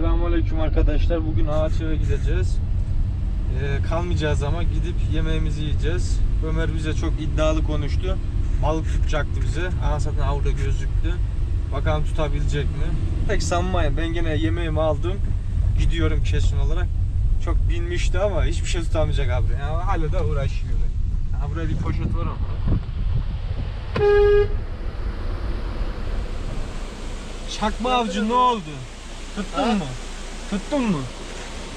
Selamünaleyküm arkadaşlar. Bugün Ağaçev'e gideceğiz. Ee, kalmayacağız ama gidip yemeğimizi yiyeceğiz. Ömer bize çok iddialı konuştu. Balık tutacaktı bize. Anasatın avda gözüktü. Bakalım tutabilecek mi? Pek sanmayın. Ben gene yemeğimi aldım. Gidiyorum kesin olarak. Çok binmişti ama hiçbir şey tutamayacak abi. Yani hala da uğraşıyor. Ha, buraya bir poşet var ama. Çakma avcı ne oldu? Tuttun Ha? mu? Tuttun mu?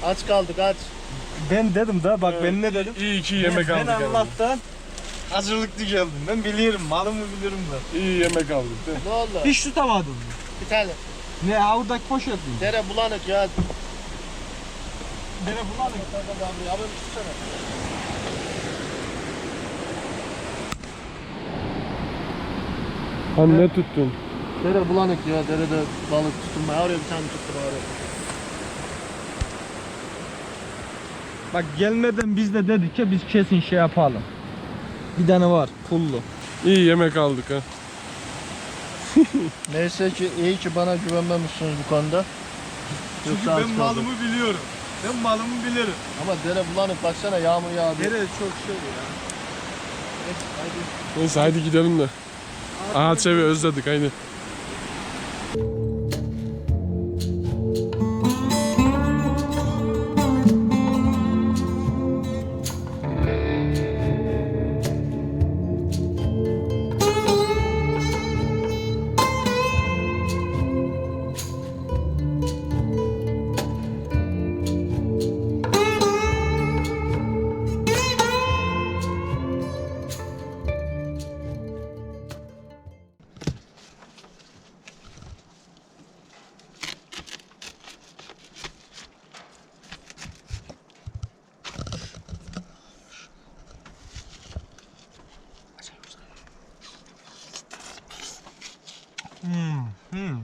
Aç kaldık aç. Ben dedim da bak ben ne dedim? İyi ki yemek ben aldık. abi. Allah'tan hazırlıklı geldim. Ben biliyorum malımı bilirim da. İyi yemek aldık. değil mi? Ne oldu? Hiç tutamadım. Bir tane. Ne avdaki poşet mi? Dere bulanık ya. Dere bulanık. Abi abi tutsana. Hani ne tuttun? Dere bulanık ya. Derede balık tutulma. Oraya bir tane tuttum oraya. Bak gelmeden biz de dedik ki biz kesin şey yapalım. Bir tane var pullu. İyi yemek aldık ha. Neyse ki iyi ki bana güvenmemişsiniz bu konuda. Yoksa aç kaldım. biliyorum. Ben malımı bilirim. Ama dere bulanık baksana yağmur yağdı. Dere çok şey ya. Neyse haydi gidelim de. Aha çevi özledik haydi. Hmm. Hmm.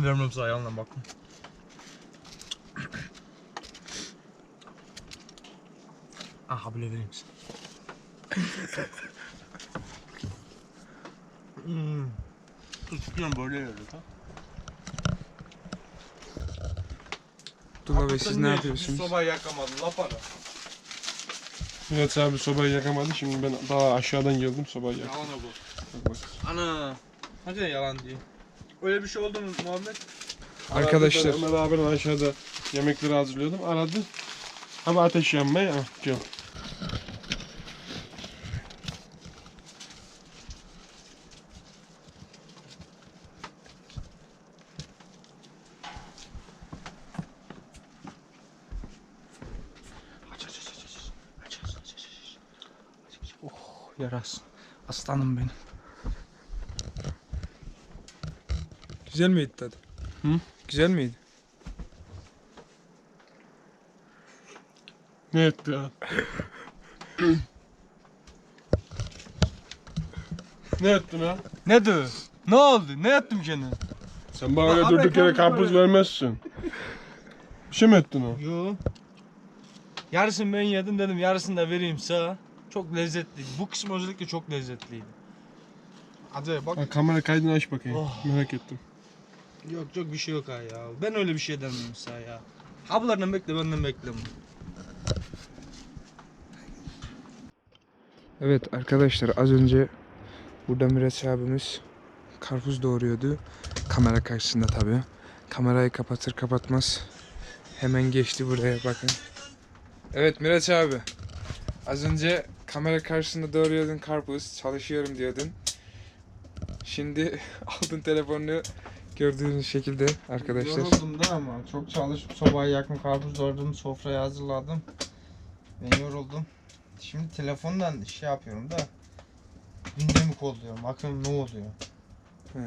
Vermem sana yanına bakın. Aha bile vereyim misin? hmm. Tutuyorum böyle yerde ha. Abdullah Bey siz ne yapıyorsunuz? Sobayı yakamadım la para. Evet abi sobayı yakamadı. Şimdi ben daha aşağıdan geldim sobayı yaktım. Yalan bu. Bak bak. Ana. Hadi yalan diye. Öyle bir şey oldu mu Muhammed? Arkadaşlar Aradı, Ömer abi aşağıda yemekleri hazırlıyordum. Aradı. Ama ateş yanmaya. Ah, gel. Aç aç aç aç aç. Aç aç aç aç aç. Oh yaras. Aslanım benim. güzel miydi tadı? Hı? Güzel miydi? Ne etti ya? ne ettin ha? Ne diyor? Ne oldu? Ne yaptım kendine? Sen bana öyle durduk yere karpuz vermezsin. Bir şey mi ettin o? Yo. Yarısını ben yedim dedim yarısını da vereyim sana. Çok lezzetliydi. Bu kısmı özellikle çok lezzetliydi. Hadi bak. Ha, kamera kaydını aç bakayım. Oh. Merak ettim. Yok yok bir şey yok ha ya. Ben öyle bir şey demeyeyim sana ya. Ablarından bekle benden bekleme. Evet arkadaşlar az önce burada Miraç abimiz karpuz doğuruyordu. Kamera karşısında tabi. Kamerayı kapatır kapatmaz hemen geçti buraya bakın. Evet Miraç abi. Az önce kamera karşısında doğruyordun karpuz. Çalışıyorum diyordun. Şimdi aldın telefonunu gördüğünüz şekilde arkadaşlar. Yoruldum da ama çok çalışıp sobayı yaktım, karpuz doğradım, sofrayı hazırladım. Ben yoruldum. Şimdi telefondan şey yapıyorum da gündemi kolluyorum. Bakın ne oluyor. He,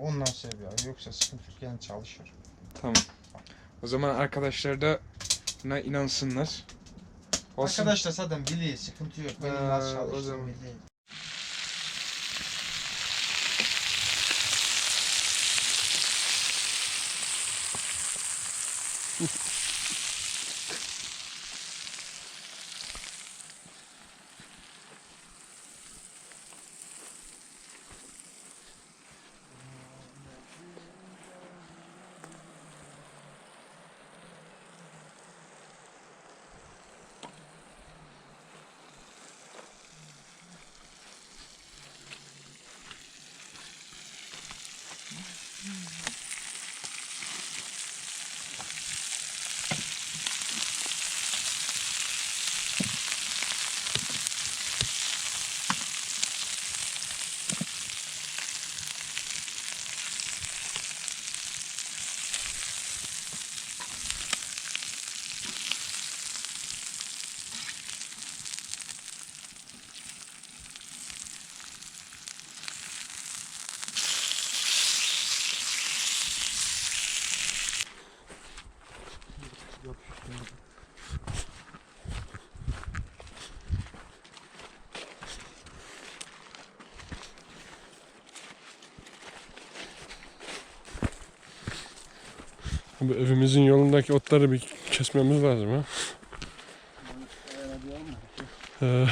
Ondan seviyorum. Yoksa sıkıntı yok yani çalışıyorum. tamam. O zaman arkadaşlar da buna inansınlar. Olsun. Arkadaşlar zaten biliyor sıkıntı yok. Benim Ha, nasıl o zaman. biliyor. Bu evimizin yolundaki otları bir kesmemiz lazım ha. Ee.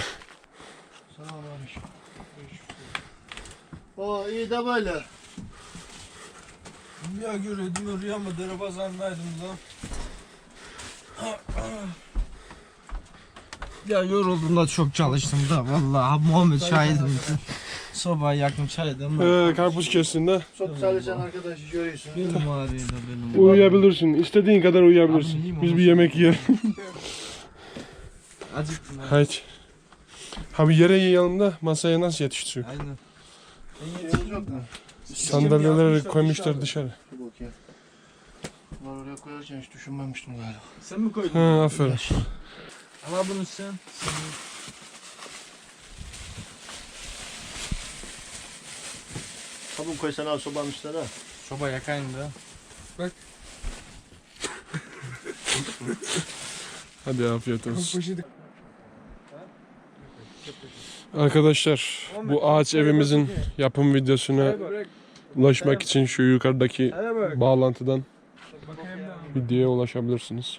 O iyi de böyle. Ya göre diyor ya mı dere bazandaydım lan. Ya yoruldum da çok çalıştım da vallahi Muhammed şahidim. Sobayı yaktım çaydım. ee, karpuz kestin de Çok çalışan arkadaşı görüyorsun. Benim ağrıyor da benim. uyuyabilirsin. İstediğin kadar uyuyabilirsin. Biz bir yemek yiyelim. Acıktım ha. Haydi. Ha bir yere yiyelim de masaya nasıl yetiştiriyor? Aynen. Sandalyeleri koymuşlar dışarı. Bunları oraya koyarken hiç düşünmemiştim galiba. Sen mi koydun? Ha aferin. Ama bunu sen. Sabun koysan al sobanın üstüne ha. Soba yakayım da. Hadi afiyet olsun. Arkadaşlar bu ağaç evimizin yapım videosuna ulaşmak için şu yukarıdaki bağlantıdan videoya ulaşabilirsiniz.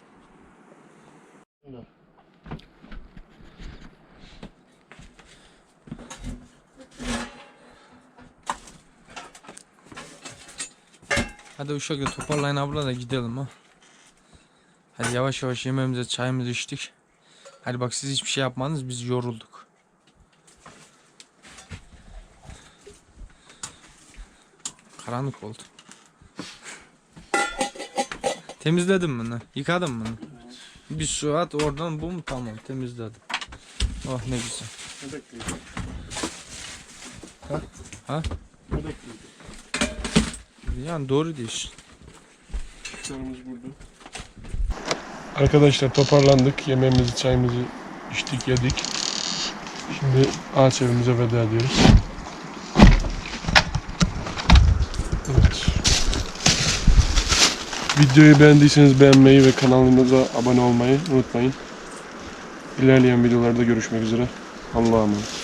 Hadi uşakla toparlayın abla da gidelim ha. Hadi yavaş yavaş yemeğimize çayımızı içtik. Hadi bak siz hiçbir şey yapmadınız biz yorulduk. Karanlık oldu. Temizledim bunu. Yıkadım bunu. Bir su at oradan bu mu tamam temizledim. Oh ne güzel. Ne bekliyor? Ha? Ha? Yani doğru diyorsun. Arkadaşlar toparlandık. Yemeğimizi, çayımızı içtik, yedik. Şimdi ağaç evimize veda ediyoruz. Evet. Videoyu beğendiyseniz beğenmeyi ve kanalımıza abone olmayı unutmayın. İlerleyen videolarda görüşmek üzere. Allah'a emanet.